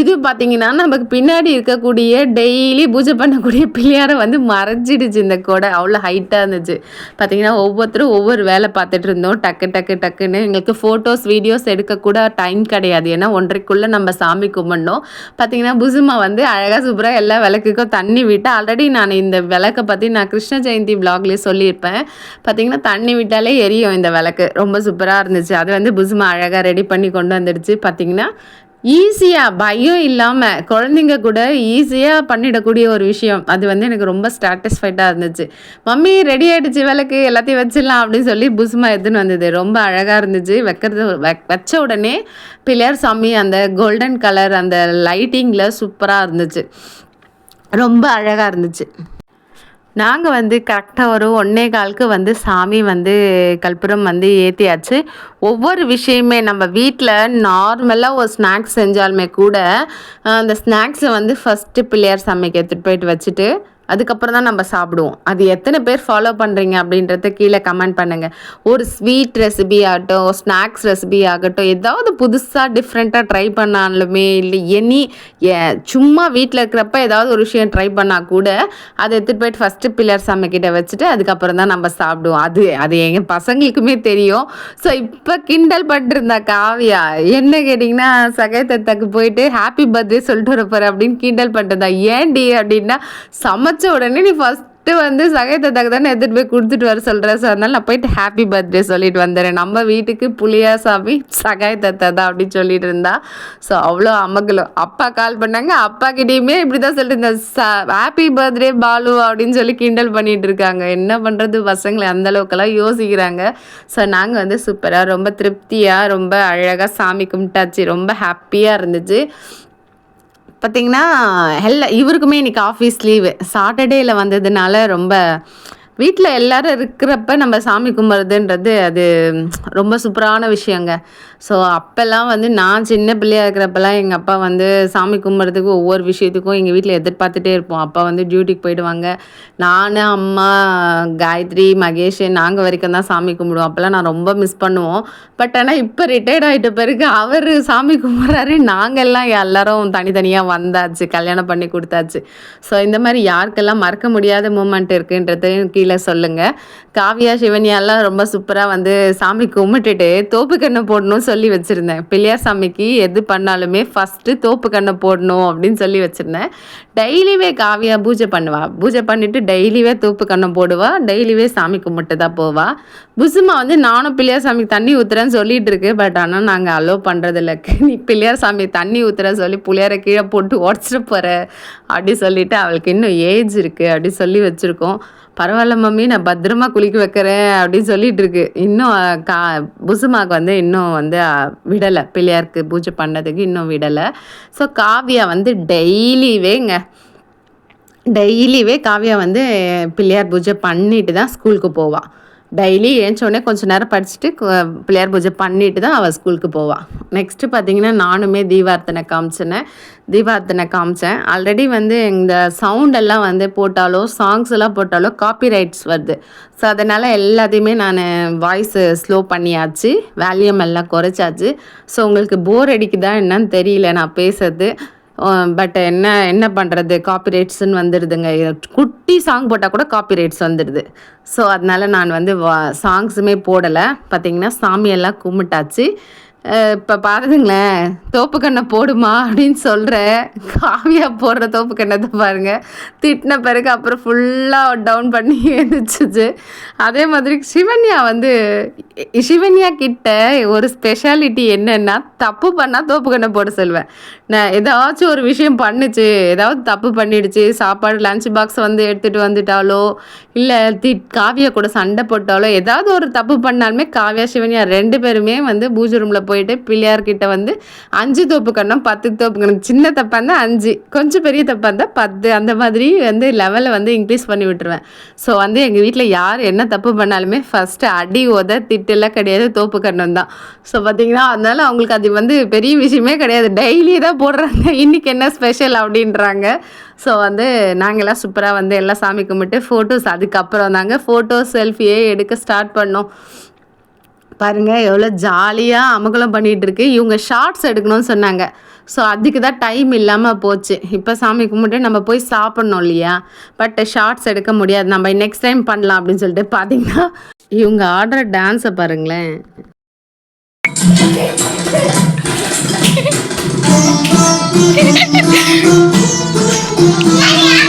S1: இது பார்த்தீங்கன்னா நமக்கு பின்னாடி இருக்கக்கூடிய டெய்லி பூஜை பண்ணக்கூடிய பிள்ளையாரை வந்து மறைஞ்சிடுச்சு இந்த கொடை. அவ்வளோ ஹைட்டாக இருந்துச்சு. பார்த்தீங்கன்னா ஒவ்வொருத்தரும் ஒவ்வொரு வேலை பார்த்துட்டு இருந்தோம். டக்கு டக்கு டக்குன்னு. எங்களுக்கு ஃபோட்டோஸ் வீடியோஸ் எடுக்கக்கூட டைம் கிடையாது. ஏன்னா ஒன்றைக்குள்ளே நம்ம சாமி கும்பிடணும். பார்த்தீங்கன்னா புசுமா வந்து அழகாக சூப்பராக எல்லா விளக்குக்கும் தண்ணி விட்டு ஆல்ரெடி நான் இந்த விளக்கை பற்றி நான் கிருஷ்ண ஜெயந்தி பிளாக்லேயே சொல்லியிருப்பேன். பார்த்தீங்கன்னா தண்ணி விட்டாலே எரியும் இந்த விளக்கு. ரொம்ப சூப்பராக இருந்துச்சு. அது வந்து புசுமா அழகாக ரெடி பண்ணி கொண்டு வந்துடுச்சு. பார்த்தீங்கன்னா ஈஸியாக பயம் இல்லாமல் குழந்தைங்க கூட ஈஸியாக பண்ணிடக்கூடிய ஒரு விஷயம். அது வந்து எனக்கு ரொம்ப சாட்டிஸ்ஃபைடாக இருந்துச்சு. மம்மி ரெடி ஆகிடுச்சு விளக்கு எல்லாத்தையும் வச்சிடலாம் அப்படின்னு சொல்லி புசுமா எடுத்துன்னு வந்தது. ரொம்ப அழகாக இருந்துச்சு. வைக்கிறது வச்ச உடனே பிள்ளையார் சாமி அந்த கோல்டன் கலர் அந்த லைட்டிங்கில் சூப்பராக இருந்துச்சு. ரொம்ப அழகாக இருந்துச்சு. நாங்கள் வந்து கரெக்டாக ஒரு ஒன்றே காலுக்கு வந்து சாமி வந்து கற்பூரம் வந்து ஏற்றியாச்சு ஒவ்வொரு விஷயமே நம்ம வீட்டில் நார்மலாக ஒரு ஸ்நாக்ஸ் செஞ்சாலுமே கூட அந்த ஸ்நாக்ஸை வந்து ஃபஸ்ட்டு பிள்ளையார் சாமிக்கு எடுத்துகிட்டு போயிட்டு வச்சுட்டு அதுக்கப்புறம் தான் நம்ம சாப்பிடுவோம். அது எத்தனை பேர் ஃபாலோ பண்ணுறீங்க அப்படின்றத கீழே கமெண்ட் பண்ணுங்கள் ஒரு ஸ்வீட் ரெசிபி ஆகட்டும் ஸ்நாக்ஸ் ரெசிபி ஆகட்டும் ஏதாவது புதுசாக டிஃப்ரெண்ட்டாக ட்ரை பண்ணாலுமே இல்லை எனி சும்மா வீட்டில் இருக்கிறப்ப ஏதாவது ஒரு விஷயம் ட்ரை பண்ணால் கூட அதை எடுத்துகிட்டு போயிட்டு ஃபஸ்ட்டு பில்லர் சமைக்கிட்ட வச்சுட்டு அதுக்கப்புறம் தான் நம்ம சாப்பிடுவோம். அது அது எங்கள் பசங்களுக்குமே தெரியும். ஸோ இப்போ கிண்டல் பண்ணிருந்தா காவியா என்ன கேட்டிங்கன்னா சகைத்தத்துக்கு போயிட்டு ஹாப்பி பர்த்டே சொல்லிட்டு வரப்போற அப்படின்னு கிண்டல் பண்ணுறதா ஏன்டி? அப்படின்னா சம வச்ச உடனே நீ ஃபஸ்ட்டு வந்து சகைத்ததாக தானே எடுத்துகிட்டு போய் கொடுத்துட்டு வர சொல்கிற ஸோ அதனால் நான் போயிட்டு ஹாப்பி பர்த்டே சொல்லிட்டு வந்துடுறேன். நம்ம வீட்டுக்கு புளியா சாமி சகாயத்தத்தை தான் அப்படின்னு சொல்லிட்டு இருந்தா. ஸோ அவ்வளோ அமகலும் அப்பா கால் பண்ணாங்க. அப்பா கிட்டேயுமே இப்படி தான் சொல்லிட்டு இருந்தேன் ஹாப்பி பர்த்டே பாலு அப்படின்னு சொல்லி கிண்டல் பண்ணிட்டு இருக்காங்க. என்ன பண்ணுறது பசங்களை அந்த அளவுக்கெல்லாம் யோசிக்கிறாங்க. ஸோ நாங்கள் வந்து சூப்பராக ரொம்ப திருப்தியாக ரொம்ப அழகாக சாமி கும்பிட்டாச்சு. ரொம்ப ஹாப்பியாக இருந்துச்சு. பார்த்திங்கன்னா ஹெல்ல இவருக்குமே இன்றைக்கி ஆஃபீஸ் லீவு சாட்டர்டேயில் வந்ததுனால ரொம்ப வீட்டில் எல்லோரும் இருக்கிறப்ப நம்ம சாமி கும்பிட்றதுன்றது அது ரொம்ப சூப்பரான விஷயங்க. ஸோ அப்போல்லாம் வந்து நான் சின்ன பிள்ளையாக இருக்கிறப்பெல்லாம் எங்கள் அப்பா வந்து சாமி கும்பிட்றதுக்கு ஒவ்வொரு விஷயத்துக்கும் எங்கள் வீட்டில் எதிர்பார்த்துட்டே இருப்போம். அப்பா வந்து டியூட்டிக்கு போயிடுவாங்க. நான் அம்மா காயத்ரி மகேஷ் நாங்கள் வரைக்கும் தான் சாமி கும்பிடுவோம். அப்போல்லாம் நான் ரொம்ப மிஸ் பண்ணுவோம். பட் ஆனால் இப்போ ரிட்டையர்ட் ஆகிட்ட பிறகு அவர் சாமி கும்பிட்றாரு நாங்கள் எல்லாம் எல்லோரும் தனித்தனியாக வந்தாச்சு. கல்யாணம் பண்ணி கொடுத்தாச்சு. ஸோ இந்த மாதிரி யாருக்கெல்லாம் மறக்க முடியாத மூமெண்ட் இருக்குன்றது எனக்கு கீழே சொல்லுங்கள் காவியா சிவனியாலாம் ரொம்ப சூப்பராக வந்து சாமி கும்பிட்டுட்டு தோப்பு கண்ணை போடணும்னு சொல்லி வச்சுருந்தேன். பிள்ளையார் சாமிக்கு எது பண்ணாலுமே ஃபஸ்ட்டு தோப்பு கண்ணை போடணும் அப்படின்னு சொல்லி வச்சுருந்தேன். டெய்லிவே காவியா பூஜை பண்ணுவா. பூஜை பண்ணிவிட்டு டெய்லிவே தோப்பு கண்ணை போடுவா. டெய்லிவே சாமி கும்பிட்டு தான் போவா. புசுமா வந்து நானும் பிள்ளையார் சாமிக்கு தண்ணி ஊற்றுறேன்னு சொல்லிட்டு இருக்கு. பட் ஆனால் நாங்கள் அலோவ் பண்ணுறதில்ல நீ பிள்ளையார் சாமி தண்ணி ஊற்றுற சொல்லி பிள்ளையார கீழே போட்டு உடச்சிட்டு போகிற அப்படி சொல்லிட்டு அவளுக்கு இன்னும் ஏஜ் இருக்குது அப்படி சொல்லி வச்சுருக்கோம். பரவாயில்ல மம்மி நான் பத்திரமா குளிக்க வைக்கிறேன் அப்படின்னு சொல்லிட்டு இருக்கு இன்னும் கா புசுமாக்கு வந்து இன்னும் வந்து விடலை. பிள்ளையாருக்கு பூஜை பண்ணதுக்கு இன்னும் விடலை. ஸோ காவியா வந்து டெய்லிவேங்க டெய்லிவே காவியா வந்து பிள்ளையார் பூஜை பண்ணிட்டு தான் ஸ்கூலுக்கு போவாள் டெய்லி ஏஞ்சோடனே கொஞ்சம் நேரம் படிச்சுட்டு பிள்ளையார் பூஜை பண்ணிட்டு தான் அவள் ஸ்கூலுக்கு போவாள் நெக்ஸ்ட்டு பார்த்தீங்கன்னா நானுமே தீபார்த்தனை காமிச்சினேன் தீபார்த்தனை காமிச்சேன். ஆல்ரெடி வந்து இந்த சவுண்டெல்லாம் வந்து போட்டாலோ சாங்ஸ் எல்லாம் போட்டாலோ காப்பி ரைட்ஸ் வருது. ஸோ அதனால் எல்லாத்தையுமே நான் வாய்ஸு ஸ்லோ பண்ணியாச்சு. வேல்யூம் எல்லாம் குறைச்சாச்சு. ஸோ உங்களுக்கு போர் அடிக்குதா என்னன்னு தெரியல நான் பேசுறது. பட் என்ன என்ன பண்ணுறது காப்பிரைட்ஸ்ன்னு வந்துடுதுங்க குட்டி சாங் போட்டால் கூட காப்பிரைட்ஸ் வந்துடுது ஸோ அதனால் நான் வந்து வா சாங்ஸுமே போடலை. பார்த்திங்கன்னா சாமியெல்லாம் கும்பிட்டாச்சு. இப்போ பாருங்களேன் தோப்பு கண்ணை போடுமா அப்படின்னு சொல்கிற காவியா போடுற தோப்பு பாருங்கள் திட்டின பிறகு அப்புறம் ஃபுல்லாக டவுன் பண்ணி எழுந்துச்சு அதே மாதிரி சிவன்யா வந்து சிவன்யா கிட்ட ஒரு ஸ்பெஷாலிட்டி என்னென்னா தப்பு பண்ணால் தோப்பு கண்ணை போட சொல்வேன் நான் ஏதாச்சும் ஒரு விஷயம் பண்ணுச்சு ஏதாவது தப்பு பண்ணிடுச்சு சாப்பாடு லஞ்ச் பாக்ஸ் வந்து எடுத்துகிட்டு வந்துட்டாலோ இல்லை தி காவியா கூட சண்டை போட்டாலோ ஏதாவது ஒரு தப்பு பண்ணாலுமே காவியா சிவன்யா ரெண்டு பேருமே வந்து பூஜை ரூமில் போயிட்டு பிள்ளையார்கிட்ட வந்து அஞ்சு தோப்பு கண்ணம் பத்து தோப்பு கண்ணம் சின்ன தப்பாக இருந்தால் அஞ்சு கொஞ்சம் பெரிய தப்பாக இருந்தால் பத்து. அந்த மாதிரி வந்து லெவலில் வந்து இன்க்ரீஸ் பண்ணி விட்டுருவேன். ஸோ வந்து எங்கள் வீட்டில் யார் என்ன தப்பு பண்ணாலுமே ஃபஸ்ட்டு அடி உத திட்டெல்லாம் கிடையாது தோப்பு கண்ணம் தான். ஸோ பார்த்தீங்கன்னா அதனால அவங்களுக்கு அது வந்து பெரிய விஷயமே கிடையாது. டெய்லி தான் போடுறாங்க. இன்றைக்கி என்ன ஸ்பெஷல் அப்படின்றாங்க. ஸோ வந்து நாங்கள்லாம் சூப்பராக வந்து எல்லாம் சாமி கும்பிட்டு ஃபோட்டோஸ் அதுக்கப்புறம் தாங்க ஃபோட்டோ செல்ஃபியே எடுக்க ஸ்டார்ட் பண்ணோம். பாருங்கள் எவ்வளோ ஜாலியாக அமகலம் பண்ணிகிட்டு இருக்கு இவங்க ஷார்ட்ஸ் எடுக்கணும்னு சொன்னாங்க. ஸோ அதுக்கு தான் டைம் இல்லாமல் போச்சு. இப்போ சாமி கும்பிட்டு நம்ம போய் சாப்பிட்ணும் இல்லையா? பட் ஷார்ட்ஸ் எடுக்க முடியாது. நம்ம நெக்ஸ்ட் டைம் பண்ணலாம் அப்படின்னு சொல்லிட்டு பார்த்தீங்கன்னா இவங்க ஆடுற டான்ஸை பாருங்களேன்.
S2: கூடுதம்மா [LAUGHS]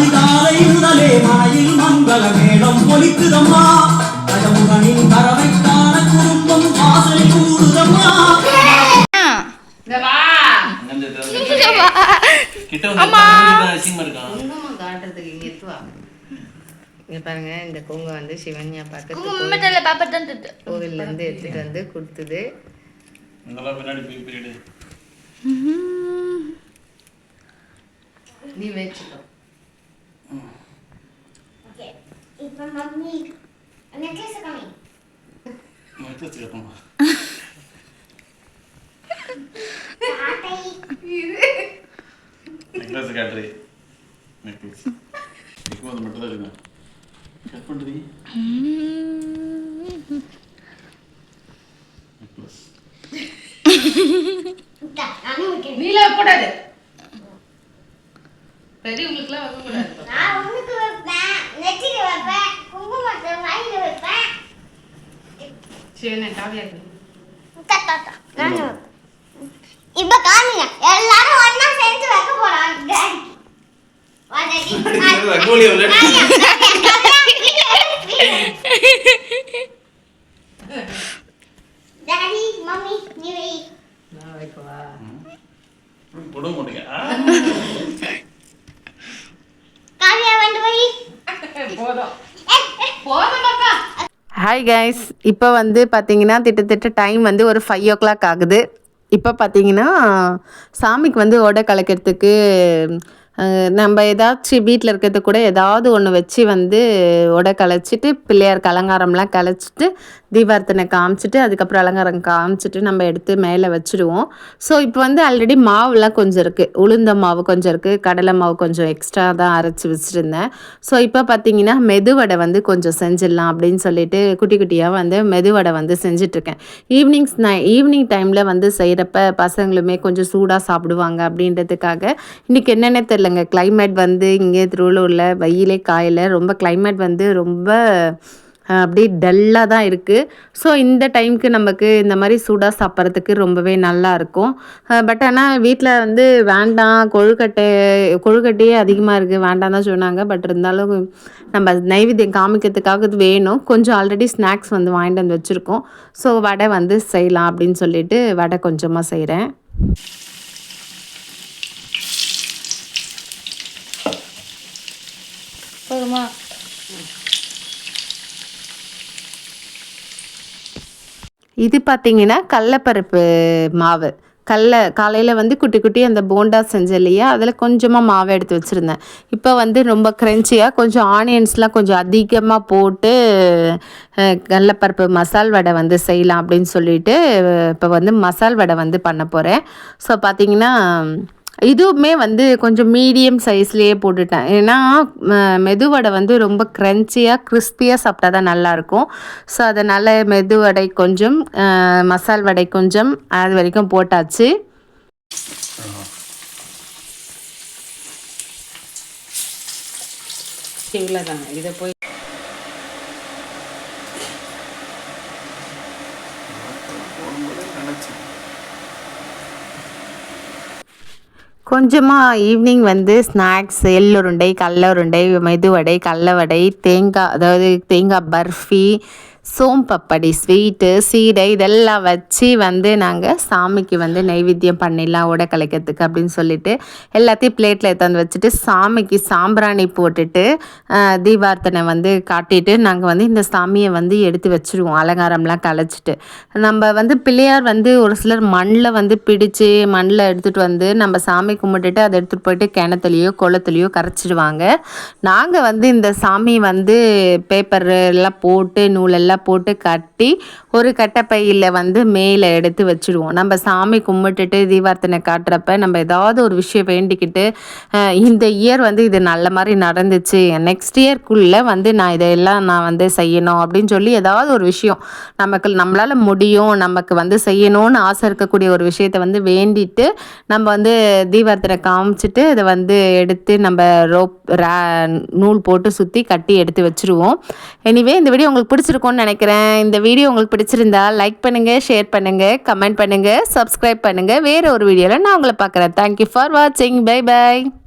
S2: அதிகாலை
S3: உடலே மனையில் மங்கள மேளம் ஒலிக்குதம்மா.
S1: கடவுகனின் பறவைக்கான குடும்பம் வாசலை கூடுதம்மா. பாருங்க இந்த குங்குமம் வந்து சிவன்யா
S4: பார்க்க
S1: கோவில்ல இருந்து எடுத்துட்டு வந்து கொடுத்தது. நீ வச்சுக்கோ.
S4: mami. Necklace coming.
S1: Necklace coming. Necklace country. Necklace.
S4: நான்
S1: வைக்கவா
S3: போட மாட்டேங்க.
S4: காவியா வந்து வை
S1: போதும்.
S4: ஏய், ஏய்.
S1: போதும் பாப்பா. ஹாய் கைஸ் இப்போ வந்து பார்த்தீங்கன்னா திட்டத்தட்ட டைம் வந்து ஒரு ஃபைவ் ஓ கிளாக் ஆகுது. இப்போ பார்த்தீங்கன்னா சாமிக்கு வந்து உடை கலக்கிறதுக்கு நம்ம ஏதாச்சும் வீட்டில் இருக்கிறது கூட ஏதாவது ஒன்று வச்சு வந்து உடை கலைச்சிட்டு பிள்ளையார் அலங்காரம்லாம் கலைச்சிட்டு தீபார்த்தனை காமிச்சிட்டு அதுக்கப்புறம் அலங்காரம் காமிச்சிட்டு நம்ம எடுத்து மேலே வச்சுடுவோம். ஸோ இப்போ வந்து ஆல்ரெடி மாவுலாம் கொஞ்சம் இருக்குது உளுந்த மாவு கொஞ்சம் இருக்குது கடலை மாவு கொஞ்சம் எக்ஸ்ட்ரா தான் அரைச்சி வச்சுருந்தேன். ஸோ இப்போ பார்த்தீங்கன்னா மெதுவடை வந்து கொஞ்சம் செஞ்சிடலாம் அப்படின்னு சொல்லிட்டு குட்டி குட்டியாக வந்து மெதுவடை வந்து செஞ்சிட்ருக்கேன் ஈவினிங்ஸ் நான் ஈவினிங் டைமில் வந்து செய்கிறப்ப பசங்களுமே கொஞ்சம் சூடாக சாப்பிடுவாங்க அப்படின்றதுக்காக இன்றைக்கி என்னென்ன தெரிலங்க கிளைமேட் வந்து இங்கே திருவள்ளூரில் வெயிலே காயில். ரொம்ப கிளைமேட் வந்து ரொம்ப அப்படியே டல்லாக தான் இருக்குது ஸோ இந்த டைமுக்கு நமக்கு இந்த மாதிரி சூடாக சாப்பிட்றதுக்கு ரொம்பவே நல்லா இருக்கும். பட் ஆனால் வீட்டில் வந்து வேண்டாம். கொழுக்கட்டை கொழுக்கட்டையே அதிகமாக இருக்குது வேண்டாம் தான் சொன்னாங்க. பட் இருந்தாலும் நம்ம நைவேத்தியம் காமிக்கிறதுக்காக வேணும். கொஞ்சம் ஆல்ரெடி ஸ்நாக்ஸ் வந்து வாங்கிட்டு வந்து வச்சுருக்கோம். ஸோ வடை வந்து செய்யலாம் அப்படின்னு சொல்லிட்டு வடை கொஞ்சமாக செய்கிறேன்
S4: போதுமா
S1: இது பார்த்தீங்கன்னா கடலப்பருப்பு மாவு. கடல காலையில் வந்து குட்டி குட்டி அந்த போண்டா செஞ்சேன் இல்லையா? அதில் கொஞ்சமாக மாவை எடுத்து வச்சுருந்தேன். இப்போ வந்து ரொம்ப க்ரன்ச்சியாக கொஞ்சம் ஆனியன்ஸ்லாம் கொஞ்சம் அதிகமாக போட்டு கடலப்பருப்பு மசால் வடை வந்து செய்யலாம் அப்படின்னு சொல்லிட்டு இப்போ வந்து மசால் வடை வந்து பண்ண போகிறேன் ஸோ பார்த்தீங்கன்னா இதுவுமே வந்து கொஞ்சம் மீடியம் சைஸ்லேயே போட்டுட்டேன். ஏன்னா மெதுவடை வந்து ரொம்ப க்ரன்ச்சியாக கிறிஸ்பியாக சாப்பிட்டா தான் நல்லாயிருக்கும். ஸோ அதனால் மெதுவடை கொஞ்சம் மசால் வடை கொஞ்சம் அது வரைக்கும் போட்டாச்சு. இவ்வளோதாங்க இதை போய் கொஞ்சமாக ஈவினிங் வந்து ஸ்நாக்ஸ் எள்ளுருண்டை கடல உருண்டை மெதுவடை கடல வடை தேங்காய் அதாவது தேங்காய் பர்ஃபி சோம்பப்படி ஸ்வீட்டு சீடை இதெல்லாம் வச்சு வந்து நாங்கள் சாமிக்கு வந்து நைவேத்தியம் பண்ணிடலாம் உடை கலைக்கிறதுக்கு அப்படின்னு சொல்லிட்டு எல்லாத்தையும் பிளேட்டில் எடுத்தாந்து வச்சுட்டு சாமிக்கு சாம்பிராணி போட்டுட்டு தீபார்த்தனை வந்து காட்டிட்டு நாங்கள் வந்து இந்த சாமியை வந்து எடுத்து வச்சுருவோம் அலங்காரம்லாம் கலைச்சிட்டு. நம்ம வந்து பிள்ளையார் வந்து ஒரு சிலர் மண்ணில் வந்து பிடிச்சு மண்ணில் எடுத்துகிட்டு வந்து நம்ம சாமி கும்பிட்டுட்டு அதை எடுத்துகிட்டு போயிட்டு கிணத்துலையோ குளத்துலையோ கரைச்சிடுவாங்க. நாங்கள் வந்து இந்த சாமி வந்து பேப்பர் எல்லாம் போட்டு நூலெல்லாம் போட்டு கட்டி ஒரு கட்டப்பையில் வந்து மேலே எடுத்து வச்சுடுவோம். நம்ம சாமி கும்பிட்டுட்டு தீபார்த்தனை காட்டுறப்ப நம்ம ஏதாவது ஒரு விஷயம் வேண்டிக்கிட்டு இந்த இயர் வந்து இது நல்ல மாதிரி நடந்துச்சு. நெக்ஸ்ட் இயர்க்குள்ளே வந்து நான் இதையெல்லாம் நான் வந்து செய்யணும் அப்படின்னு சொல்லி ஏதாவது ஒரு விஷயம் நமக்கு நம்மளால் முடியும். நமக்கு வந்து செய்யணும்னு ஆசை இருக்கக்கூடிய ஒரு விஷயத்தை வந்து வேண்டிட்டு நம்ம வந்து தீபார்த்தனை காமிச்சிட்டு இதை வந்து எடுத்து நம்ம ரோப் ரா நூல் போட்டு சுற்றி கட்டி எடுத்து வச்சுருவோம். எனிவே இந்த வீடியோ உங்களுக்கு பிடிச்சிருக்கும்னு நினைக்கிறேன். இந்த வீடியோ உங்களுக்கு பிடிச்சிருந்தா லைக் பண்ணுங்கள் ஷேர் பண்ணுங்கள் கமெண்ட் பண்ணுங்கள் சப்ஸ்கிரைப் பண்ணுங்கள் வேறு ஒரு வீடியோவில் நான் உங்களை பார்க்குறேன். தேங்க்யூ ஃபார் வாட்சிங் பை பை